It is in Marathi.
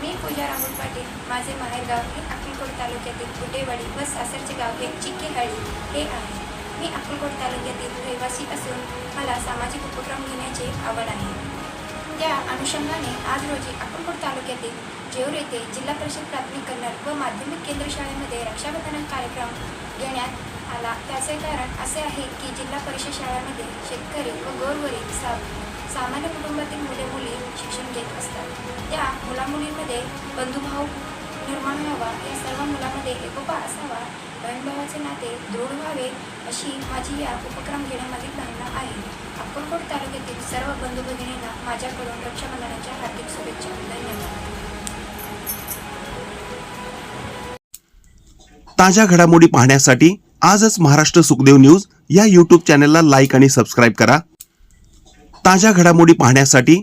मी पूजा राहुल पाटील. माझे माहेरगाव हे अक्कलकोट तालुक्यातील कुटेवाडी व सासरचे गाव हे चिक्केहाळी हे आहे. मी अक्कलकोट तालुक्यातील रहिवासी असून मला सामाजिक उपक्रम घेण्याची आवड आहे. त्या अनुषंगाने आज रोजी अक्कलकोट तालुक्यातील जेऊर येथे जिल्हा परिषद प्राथमिक कन्नड व माध्यमिक केंद्र शाळेमध्ये रक्षाबंधन कार्यक्रम घेण्यात आला. त्याचे कारण असे आहे की जिल्हा परिषद शाळांमध्ये शेतकरी व गोरगरीब सा सामान्य कुटुंबातील मुले मुली मुलामुलींमध्ये बंधुभाव निर्माण व्हावा या सर्व मुलामध्ये एकोपा असावा. बहीणभावाचे नाते दृढ व्हावे अशी माझी या उपक्रम घेण्यामागील भावना आहे. अक्कलकोट तालुक्यातील सर्व बंधू भगिनींना माझ्याकडून रक्षाबंधनाच्या हार्दिक शुभेच्छा. धन्यवाद. ताज्या घडामोडी पाहण्यासाठी आजच महाराष्ट्र सुखदेव न्यूज या यूट्यूब चॅनलला लाईक आणि सबस्क्राईब करा. ताज्या घडामोडी पाहण्यासाठी